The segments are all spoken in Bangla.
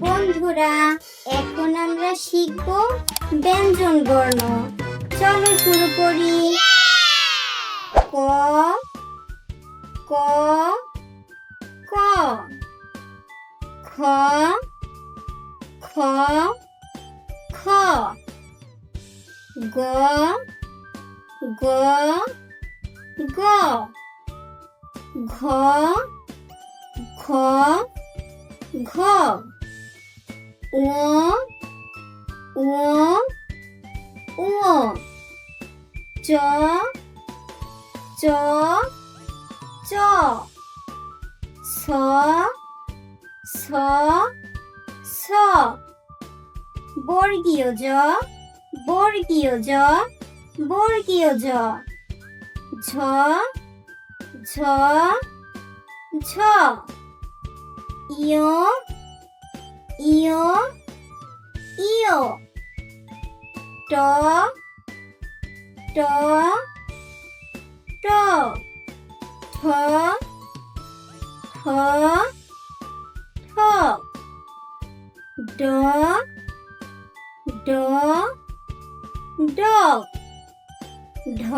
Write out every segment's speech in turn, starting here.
বন্ধুরা, এখন আমরা শিখব ব্যঞ্জন বর্ণ। চলো শুরু করি। ক ক ক। খ খ খ। গ গ গ। ঘ খ ঘ। 우엉 우엉 우엉 쪼쪼쪼서서서 뭘 기어져 뭘 기어져 뭘 기어져 저저저 이어 ইয় ইয়। ট ট ট। ঠ ঠ ঠ ড ড ড। ঢ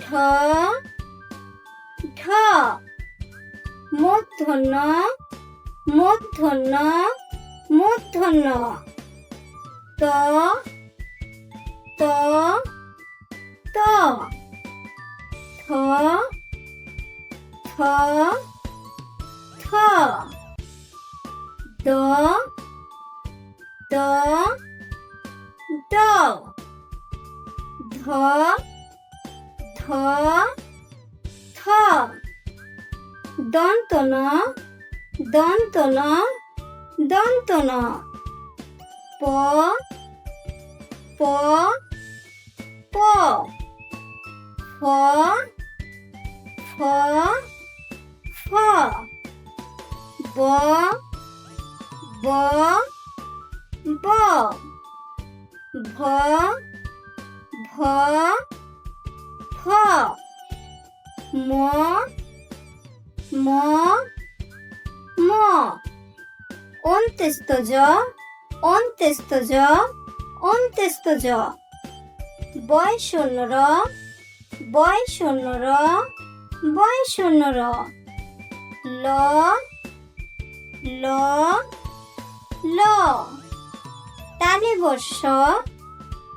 ঢ ঢ মূর্ধন্য মূর্ধন্য মূর্ধন্য ত ত ত থ থ থ দ দ দ ধ ধ থ দন্ত ন দন্ত ন দন্ত ন প প প। ফ ফ ফ। ব ব ব। ভ ভ, ফ। ম ম অন্ত্যস্ত জ অন্ত্যস্ত জ অন্ত্যস্ত জ। বয় শূন্য র বয় শূন্য র। ল ল ল। তালে বর্ষ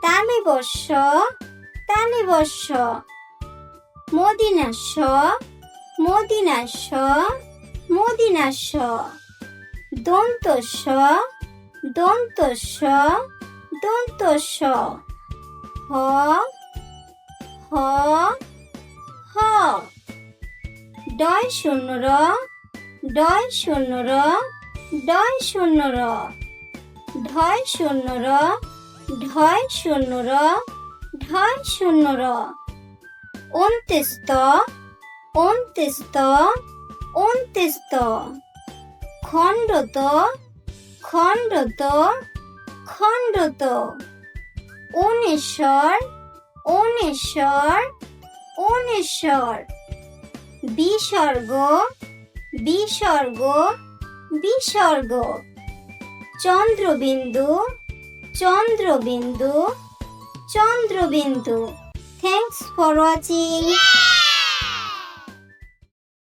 তালে বর্ষ তালে বর্ষ মদিনাস মদিনাস মদিনাস দন্তস দন্তস দন্তস হ হ হ। ডয় শূন্য র, ডয় শূন্য র, ডয় শূন্য র। ঢয় শূন্য র ঢয় শূন্য র ঢয় শূন্য র। অন্ত্যস্ত অন্ত্যস্ত অন্ত্যস্ত। খণ্ডত খণ্ডত খণ্ডত। অনেশ্বর অনেশ্বর অনেশ্বর বিসর্গ বিসর্গ বিসর্গ। Chandrabindu Chandrabindu Chandrabindu. Thanks for watching